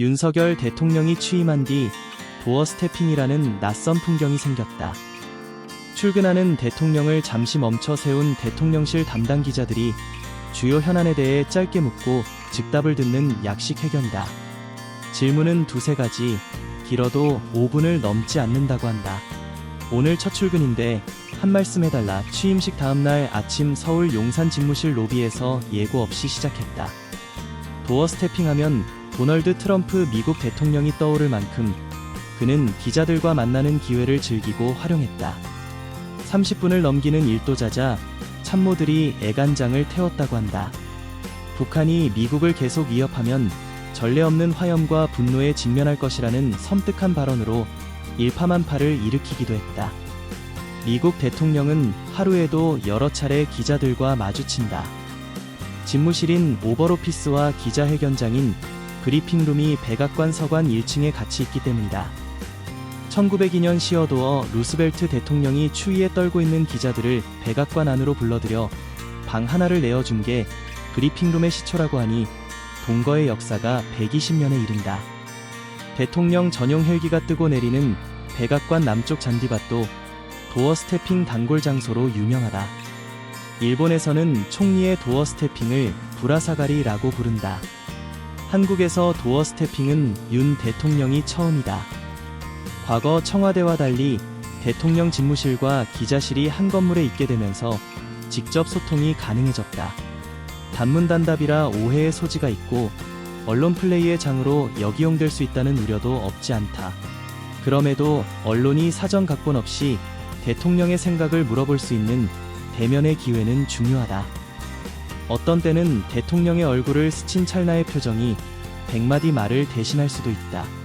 윤석열 대통령이 취임한 뒤 도어 스태핑이라는 낯선 풍경이 생겼다. 출근하는 대통령을 잠시 멈춰 세운 대통령실 담당 기자들이 주요 현안에 대해 짧게 묻고 즉답을 듣는 약식 회견이다. 질문은 두세 가지, 길어도 5분을 넘지 않는다고 한다. 오늘 첫 출근인데 한 말씀 해달라 취임식 다음날 아침 서울 용산 집무실 로비에서 예고 없이 시작했다. 도어 스태핑하면 도널드 트럼프 미국 대통령이 떠오를 만큼 그는 기자들과 만나는 기회를 즐기고 활용했다. 30분을 넘기는 일도자자 참모들이 애간장을 태웠다고 한다. 북한이 미국을 계속 위협하면 전례 없는 화염과 분노에 직면할 것이라는 섬뜩한 발언으로 일파만파를 일으키기도 했다. 미국 대통령은 하루에도 여러 차례 기자들과 마주친다. 집무실인 오버오피스와 기자회견장인 브리핑룸이 백악관 서관 1층에 같이 있기 때문이다. 1902년 시어도어 루스벨트 대통령이 추위에 떨고 있는 기자들을 백악관 안으로 불러들여 방 하나를 내어준 게 브리핑룸의 시초라고 하니 동거의 역사가 120년에 이른다. 대통령 전용 헬기가 뜨고 내리는 백악관 남쪽 잔디밭도 도어 스태핑 단골 장소로 유명하다. 일본에서는 총리의 도어 스태핑을 부라사가리라고 부른다. 한국에서 도어 스태핑은 윤 대통령이 처음이다. 과거 청와대와 달리 대통령 집무실과 기자실이 한 건물에 있게 되면서 직접 소통이 가능해졌다. 단문단답이라 오해의 소지가 있고 언론 플레이의 장으로 역이용될 수 있다는 우려도 없지 않다. 그럼에도 언론이 사전 각본 없이 대통령의 생각을 물어볼 수 있는 대면의 기회는 중요하다. 어떤 때는 대통령의 얼굴을 스친 찰나의 표정이 백마디 말을 대신할 수도 있다.